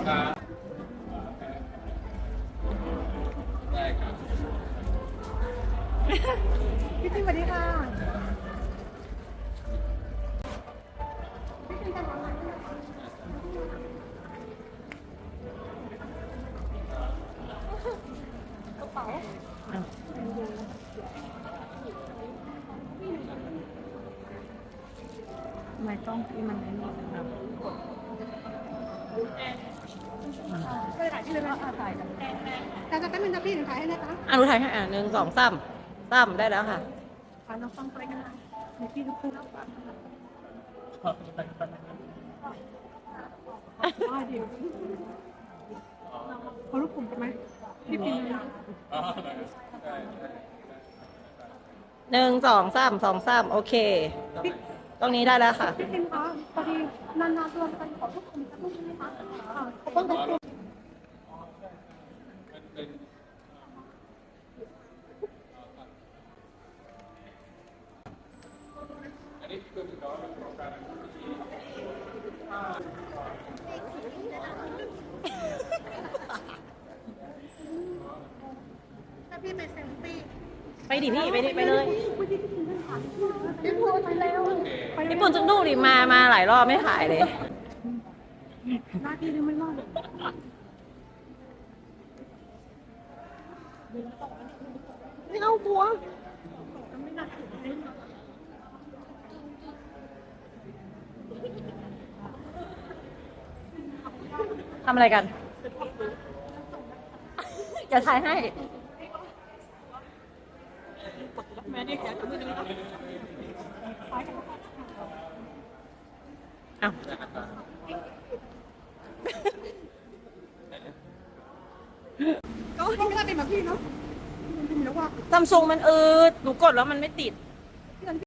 พี่ติ๊กสวัสดีค่ะกระเป๋าไม่ต้องที่มันไม่มีรับ ไปถ่ายที่เลยนะถ่ายกันแต่จะเป็นจะพี่ถึงถ่ายให้นะคะอะหนูถ่ายให้อะหนึ่งสองสามสามได้แล้วค่ะถ่ายน้องฟังไปกันนะในพี่ทุกคนได้เดียวเขารูปกลุ่มกันไหมพี่พินหนึ่งสองสามสองสามโอเค ตรงนี้ได้แล้วค่ะ พี่พิมคะพอดีนานๆรวมกันขอทุกคนสักรูปไหมคะอ่าขอบคุณ ถ้าพี่ไปเซลฟี่ไปดิพี่ไปดิไปเลยพี่พูดไปแล้วไปญี่ปุ่นจุกดูดิมามาหลายรอบไม่ถ่ายเลยหน้าที่นี่ไม่รอดไม่เอากลัว ทำอะไรกันจะถ่ายให้แม่เด็กอยากจะมือนึงครับอ้าวก็ไม่ได้เป็นแบบพี่เนาะเป็นแล้วว่าซัมซุงมันอืดหนูกดแล้วมันไม่ติด